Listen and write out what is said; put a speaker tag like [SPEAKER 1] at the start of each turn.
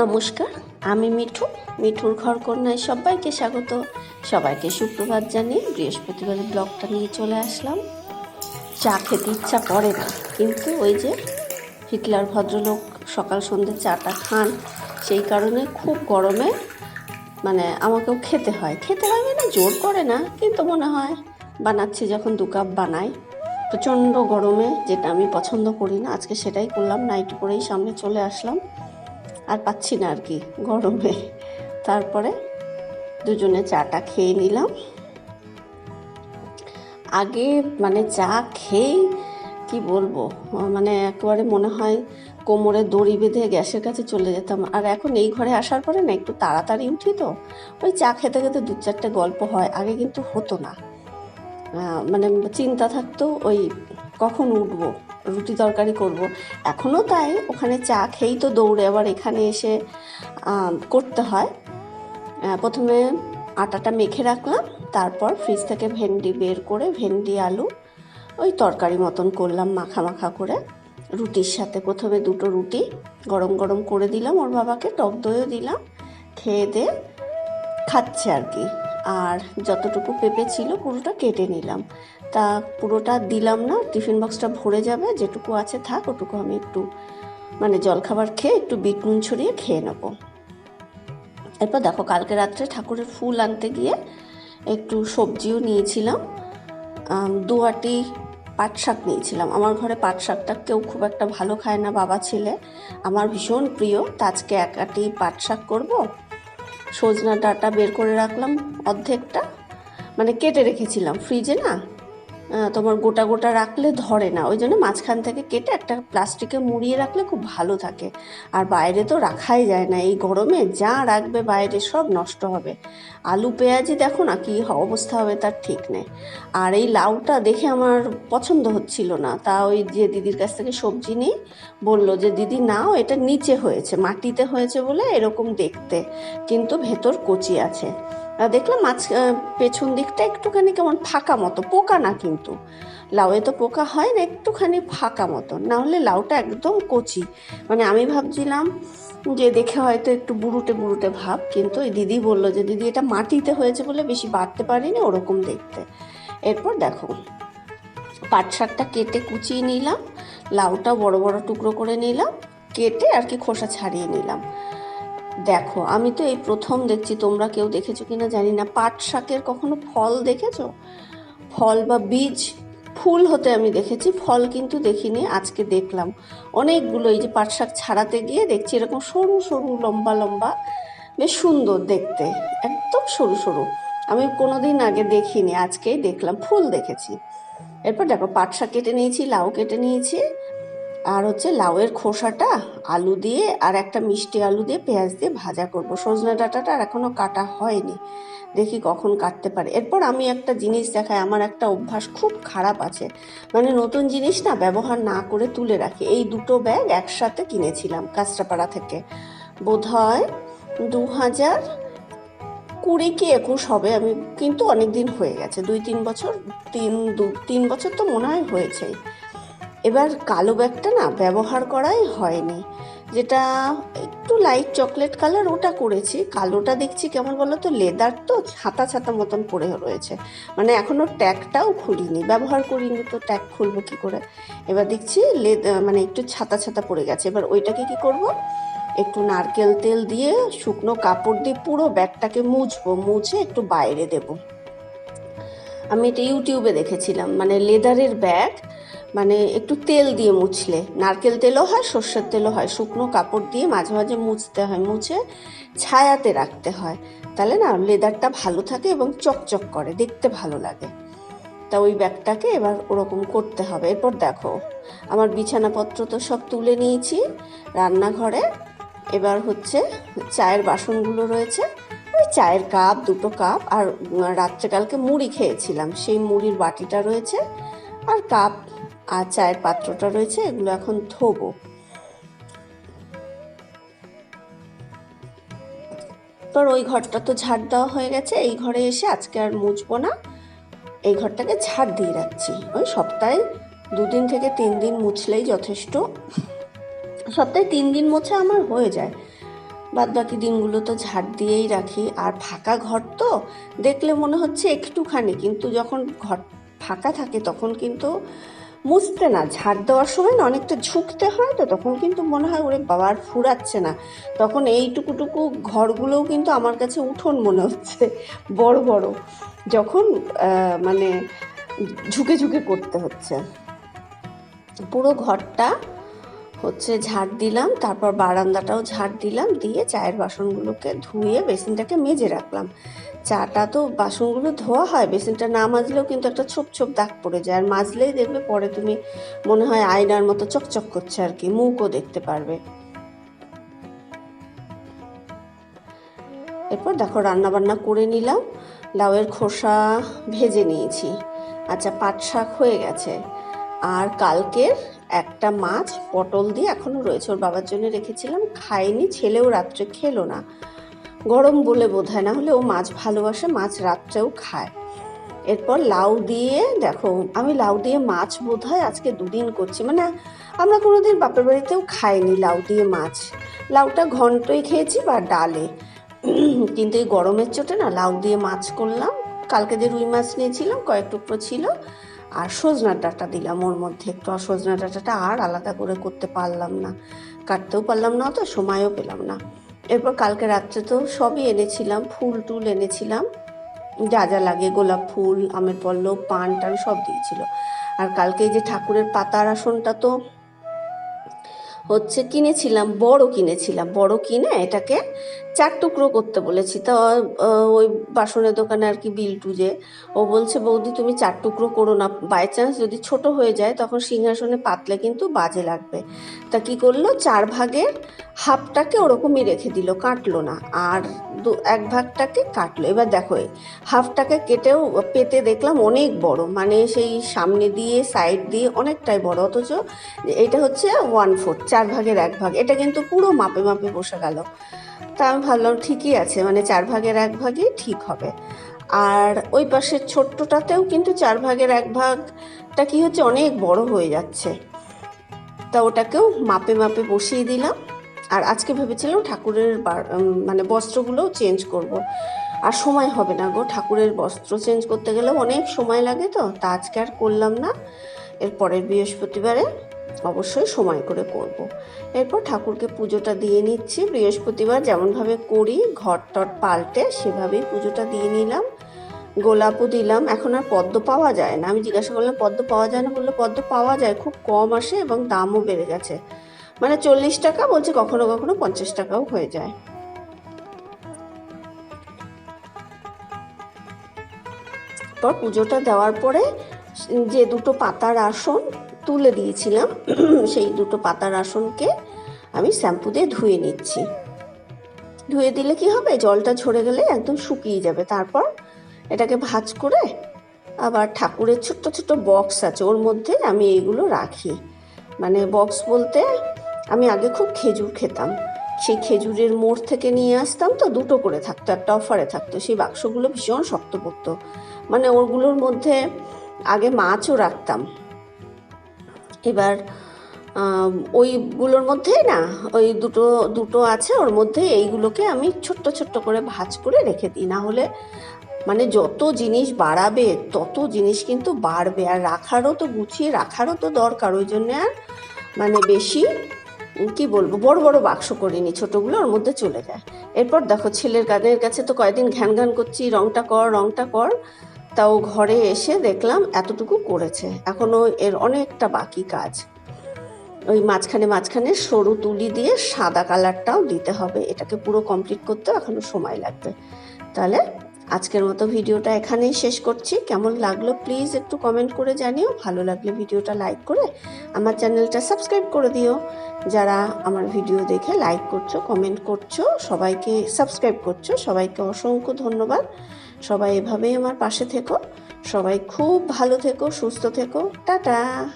[SPEAKER 1] নমস্কার, আমি মিঠু, মিঠুর ঘর কন্যায় সবাইকে স্বাগত। সবাইকে সুপ্রভাত জানিয়ে বৃহস্পতিবার ব্লগটা নিয়ে চলে আসলাম। চা খেতে ইচ্ছা করে না, কিন্তু ওই যে হিটলার ভদ্রলোক সকাল সন্ধ্যে চাটা খান, সেই কারণে খুব গরমে মানে আমাকেও খেতে হয়। খেতে হয় মানে জোর করে না, কিন্তু মনে হয় বানাচ্ছি যখন দু কাপ বানাই। প্রচণ্ড গরমে যেটা আমি পছন্দ করি না, আজকে সেটাই করলাম, নাইটি পরেই সামনে চলে আসলাম। আর পাচ্ছি না আর কি গরমে। তারপরে দুজনে চাটা খেয়ে নিলাম। আগে মানে চা খেয়েই কি বলব মানে একেবারে মনে হয় কোমরে দড়ি বেঁধে গ্যাসের কাছে চলে যেতাম। আর এখন এই ঘরে আসার পরে না একটু তাড়াতাড়ি উঠি তো, ওই চা খেতে খেতে দু চারটে গল্প হয়, আগে কিন্তু হতো না। মানে চিন্তা থাকতো ওই কখন উঠবো। রুটি তরকারি করব। এখনও তাই, ওখানে চা খেয়েই তো দৌড়ে আবার এখানে এসে করতে হয়। প্রথমে আটাটা মেখে রাখলাম, তারপর ফ্রিজ থেকে ভেন্ডি বের করে, ভেন্ডি, আলু, ওই তরকারি মতন করলাম মাখা মাখা করে। রুটির সাথে প্রথমে দুটো রুটি গরম গরম করে দিলাম, ওর বাবাকে টক দইও দিলাম, খেয়ে দিয়ে খাচ্ছে আর কি। আর যতটুকু পেঁপে ছিল পুরোটা কেটে নিলাম। তা পুরোটা দিলাম না, টিফিন বক্সটা ভরে যাবে, যেটুকু আছে থাক, ওটুকু আমি একটু মানে জলখাবার খেয়ে একটু বিট নুন ছড়িয়ে খেয়ে নেব। এরপর দেখো, কালকে রাত্রে ঠাকুরের ফুল আনতে গিয়ে একটু সবজিও নিয়েছিলাম। দু আটি পাট শাক নিয়েছিলাম। আমার ঘরে পাট শাকটা কেউ খুব একটা ভালো খায় না, বাবা ছেলে। আমার ভীষণ প্রিয়, তা আজকে এক আটি পাট শাক করব। সজনা ডাটা বের করে রাখলাম অর্ধেকটা। মানে কেটে রেখেছিলাম ফ্রিজে না? তোমার গোটা গোটা রাখলে ধরে না। ওই জন্য মাঝখান থেকে কেটে একটা প্লাস্টিকে মুড়িয়ে রাখলে খুব ভালো থাকে। আর বাইরে তো রাখাই যায় না। এই গরমে যা রাখবে বাইরে সব নষ্ট হবে। আলু, পেঁয়াজি দেখো না কী অবস্থা হবে তার ঠিক নেই। আর এই লাউটা দেখে আমার পছন্দ হচ্ছিল না। তা ওই যে দিদির কাছ থেকে সবজি নিই, বলল যে, দিদি, নাও, এটা নিচে হয়েছে। মাটিতে হয়েছে বলে এরকম দেখতে। কিন্তু ভেতর কচি আছে। দেখলাম মাছ পেছন দিকটা একটুখানি কেমন ফাঁকা মতো, পোকা না কিন্তু। লাউয়ে তো পোকা হয় না, একটুখানি ফাঁকা মতো। না হলে লাউটা একদম কচি। মানে আমি ভাবছিলাম যে দেখে হয়তো একটু বুড়ুটে বুড়ুটে ভাব, কিন্তু ওই দিদি বলল যে, দিদি, এটা মাটিতে হয়েছে বলে বেশি বাড়তে পারিনি, ওরকম দেখতে। এরপর দেখো পাট শাকটা কেটে কুচিয়ে নিলাম, লাউটা বড় বড় টুকরো করে নিলাম, কেটে আর কি খোসা ছাড়িয়ে নিলাম। দেখো, আমি তো এই প্রথম দেখছি, তোমরা কেউ দেখেছ কিনা জানি না। পাট শাকের কখনো ফল দেখেছ? ফল বা বীজ? ফুল হতে আমি দেখেছি, ফল কিন্তু দেখিনি, আজকে দেখলাম। অনেকগুলো, এই যে পাট শাক ছাড়াতে গিয়ে দেখছি, এরকম সরু সরু, লম্বা লম্বা, বেশ সুন্দর দেখতে, একদম সরু সরু। আমি কোনোদিন আগে দেখিনি, আজকেই দেখলাম, ফুল দেখেছি। এরপর দেখো, পাট শাক কেটে নিয়েছি, লাউ কেটে নিয়েছি আর হচ্ছে লাউয়ের খোসাটা আলু দিয়ে আর একটা মিষ্টি আলু দিয়ে পেঁয়াজ দিয়ে ভাজা করব। সজনে ডাঁটাটা আর এখনও কাটা হয়নি। দেখি কখন কাটতে পারে। এরপর আমি একটা জিনিস দেখাই, আমার একটা অভ্যাস খুব খারাপ আছে। মানে নতুন জিনিস না ব্যবহার না করে তুলে রাখি। এই দুটো ব্যাগ একসাথে কিনেছিলাম কাঁচরাপাড়া থেকে। বোধ হয় দু হাজার কুড়ি কি একুশ হবে, আমি কিন্তু অনেক দিন হয়ে গেছে। দুই, তিন বছর, তিন, দু, তিন বছর তো মনে হয় হয়েছেই। এবার কালো ব্যাগটা না ব্যবহার করাই হয়নি। যেটা একটু লাইট চকলেট কালার ওটা করেছি। কালোটা দেখছি কেমন বলো তো লেদার তো ছাতা ছাতা মতন পড়ে রয়েছে। মানে এখনও ট্যাগটাও খুলিনি, ব্যবহার করিনি তো ট্যাগ খুলবো কি করে? এবার দেখছি লেদ মানে একটু ছাতা ছাতা পড়ে গেছে। এবার ওইটাকে কি করব? একটু নারকেল তেল দিয়ে শুকনো কাপড় দিয়ে পুরো ব্যাগটাকে মুছবো। মুছে একটু বাইরে দেবো। আমি এটা ইউটিউবে দেখেছিলাম। মানে লেদারের ব্যাগ মানে একটু তেল দিয়ে মুছলে। নারকেল তেলও হয়, সর্ষের তেলও হয়। শুকনো কাপড় দিয়ে মাঝে মাঝে মুছতে হয়, মুছে ছায়াতে রাখতে হয়। তাহলে না, লেদারটা ভালো থাকে এবং চকচক করে, দেখতে ভালো লাগে। তা ওই ব্যাগটাকে এবার ওরকম করতে হবে। এরপর দেখো, আমার বিছানাপত্র তো সব তুলে নিয়েছি রান্নাঘরে। এবার হচ্ছে চায়ের বাসনগুলো রয়েছে। ওই চায়ের কাপ, দুটো কাপ আর রাত্রেকালকে মুড়ি খেয়েছিলাম। সেই মুড়ির বাটিটা রয়েছে। আর কাপ আর চায়ের পাত্রটা রয়েছে, এগুলো এখন ধোবো। তোর ওই ঘরটা তো ঝাড় দেওয়া হয়ে গেছে, এই ঘরে এসে আজকে আর মুছবো না। এই ঘরটাকে ঝাড় দিয়ে রাখছি। ওই সপ্তাহে দুদিন থেকে তিন দিন মুছলেই যথেষ্ট। সপ্তাহে তিন দিন মোছা আমার হয়ে যায়। বাদ বাকি দিনগুলো তো ঝাড় দিয়েই রাখি। আর ফাঁকা ঘর তো দেখলে মনে হচ্ছে একটুখানি, কিন্তু যখন ঘর ফাঁকা থাকে তখন কিন্তু মুছতে না, ঝাড় দেওয়ার সময় না অনেকটা ঝুঁকতে হয় তো, তখন কিন্তু মনে হয়, ওরে বাবার ফুরাচ্ছে না। তখন এইটুকুটুকু ঘরগুলোও কিন্তু আমার কাছে উঠোন মনে হচ্ছে, বড় বড়। যখন মানে ঝুঁকে ঝুঁকে করতে হচ্ছে। পুরো ঘরটা হচ্ছে ঝাড় দিলাম, তারপর বারান্দাটাও ঝাড় দিলাম, দিয়ে চায়ের বাসনগুলোকে ধুয়ে বেসিনটাকে মেজে রাখলাম। চাটা তো বাসনগুলো ধোয়া হয়, বেসিনটা না মাজলেও কিন্তু একটা ছোপ ছোপ দাগ পড়ে যায়। আর মাজলেই দেখবে পরে তুমি মনে হয় আয়নার মতো চকচক করছে আর কি, মুখও দেখতে পারবে। এরপর দেখো রান্না বান্না করে নিলাম, লাউয়ের খোসা ভেজে নিয়েছি। আচ্ছা পাট শাক হয়ে গেছে। আর কালকের একটা মাছ পটল দিয়ে এখনও রয়েছে। ওর বাবার জন্য রেখেছিলাম খাইনি ছেলেও রাত্রে খেলো না। গরম বলে বোধ হয় না হলে ও মাছ ভালোবাসে, মাছ রাত্রেও খায়। এরপর লাউ দিয়ে, দেখো, আমি লাউ দিয়ে মাছ বোধ হয় আজকে দুদিন করছি। মানে আমরা কোনোদিন বাপের বাড়িতেও খাইনি লাউ দিয়ে মাছ। লাউটা ঘন্টই খেয়েছি বা ডালে। কিন্তু এই গরমের চোটে না লাউ দিয়ে মাছ করলাম। কালকে যে রুই মাছ নিয়েছিলাম, কয়েক টুকরো ছিল। আর সজনার ডাঁটা দিলাম ওর মধ্যে একটু, আর সজনার ডাঁটাটা আর আলাদা করে করতে পারলাম না। কাটতেও পারলাম না তো সময়ও পেলাম না। এরপর কালকে রাত্রে তো সবই এনেছিলাম, ফুল টুল এনেছিলাম। যা যা লাগে, গোলাপ ফুল, আমের পল্লব, পান টান সব দিয়েছিল। আর কালকে যে ঠাকুরের পাতার আসনটা তো হচ্ছে কিনেছিলাম, বড় কিনেছিলাম। বড় কিনে এটাকে চার টুকরো করতে বলেছি। তো ওই বাসনের দোকানে আর কি বিল্টু যে। ও বলছে, বৌদি, তুমি চার টুকরো করো না। বাই চান্স যদি ছোট হয়ে যায়, তখন সিংহাসনে পাতলে কিন্তু বাজে লাগবে। তা কি করল? চার ভাগের হাফটাকে ওরকমই রেখে দিল, কাটলো না। আর দু, এক ভাগটাকে কাটলো। এবার দেখো হাফটাকে কেটেও পেতে দেখলাম অনেক বড়। মানে সেই সামনে দিয়ে, সাইড দিয়ে অনেকটাই বড়। অথচ এটা হচ্ছে ওয়ান ফোর্থ, চার ভাগের এক ভাগ। এটা কিন্তু পুরো মাপে মাপে বসে গেল। তা আমি ভাবলাম ঠিকই আছে মানে চার ভাগের এক ভাগই ঠিক হবে। আর ওই পাশের ছোট্টটাতেও কিন্তু চার ভাগের এক ভাগটা কি হচ্ছে, অনেক বড় হয়ে যাচ্ছে। তা ওটাকেও মাপে মাপে বসিয়ে দিলাম। আর আজকে ভেবেছিলাম ঠাকুরের মানে বস্ত্রগুলোও চেঞ্জ করব। আর সময় হবে না গো, ঠাকুরের বস্ত্র চেঞ্জ করতে গেলেও অনেক সময় লাগে তো, তা আজকে আর করলাম না। এর পরের বৃহস্পতিবারে অবশ্যই সময় করে করব। এরপর ঠাকুরকে পুজোটা দিয়ে নিচ্ছি। বৃহস্পতিবার যেমনভাবে করি ঘর টট পাল্টে সেভাবেই পুজোটা দিয়ে নিলাম। গোলাপও দিলাম। এখন আর পদ্ম পাওয়া যায় না। আমি জিজ্ঞাসা করলাম, পদ্ম পাওয়া যায় না? বলল, পদ্ম পাওয়া যায়, খুব কম আসে এবং দামও বেড়ে গেছে। মানে চল্লিশ টাকা বলছে, কখনো কখনো পঞ্চাশ টাকাও হয়ে যায়। পর পুজোটা দেওয়ার পরে যে দুটো পাতার আসন তুলে দিয়েছিলাম। সেই দুটো পাতার আসনকে আমি শ্যাম্পু দিয়ে ধুয়ে নিচ্ছি। ধুয়ে দিলে কি হবে? জলটা ঝরে গেলে একদম শুকিয়ে যাবে। তারপর এটাকে ভাজ করে আবার ঠাকুরের ছোট্ট ছোট্ট বক্স আছে, ওর মধ্যে আমি এগুলো রাখি। মানে বক্স বলতে আমি আগে খুব খেজুর খেতাম। সেই খেজুরের মোড় থেকে নিয়ে আসতাম তো, দুটো করে থাকতো, একটা অফারে থাকতো। সেই বাক্সগুলো ভীষণ শক্ত শক্তপোক্ত। মানে ওগুলোর মধ্যে আগে মাছও রাখতাম। এবার ওইগুলোর মধ্যেই না, ওই দুটো দুটো আছে, ওর মধ্যে এইগুলোকে আমি ছোট্ট ছোট্ট করে ভাজ করে রেখে দিই। না হলে মানে যত জিনিস বাড়াবে, তত জিনিস কিন্তু বাড়বে। আর রাখারও তো গুছিয়ে রাখারও তো দরকার, ওই জন্য আর মানে বেশি, কি বলব, বড় বড় বাক্স করিনি, ছোটোগুলো ওর মধ্যে চলে যায়। এরপর দেখো, ছেলের গানের কাছে তো কয়েকদিন ঘ্যান ঘ্যান করছি, রংটা কর রংটা কর। তাও ঘরে এসে দেখলাম এতটুকু করেছে। এখনও এর অনেকটা বাকি কাজ। ওই মাঝখানে মাঝখানে সরু তুলি দিয়ে সাদা কালারটাও দিতে হবে। এটাকে পুরো কমপ্লিট করতেও এখনও সময় লাগবে। তাহলে আজকের মতো ভিডিওটা এখানেই শেষ করছি। কেমন লাগল প্লিজ একটু কমেন্ট করে জানিও। ভালো লাগলে ভিডিওটা লাইক করে আমার চ্যানেলটা সাবস্ক্রাইব করে দিও। যারা আমার ভিডিও দেখে লাইক করছ, কমেন্ট করছ, সবাইকে সাবস্ক্রাইব করছ, সবাইকে অসংখ্য ধন্যবাদ। সবাই এভাবেই আমার পাশে থেকো। সবাই খুব ভালো থেকো সুস্থ থেকো। টাটা!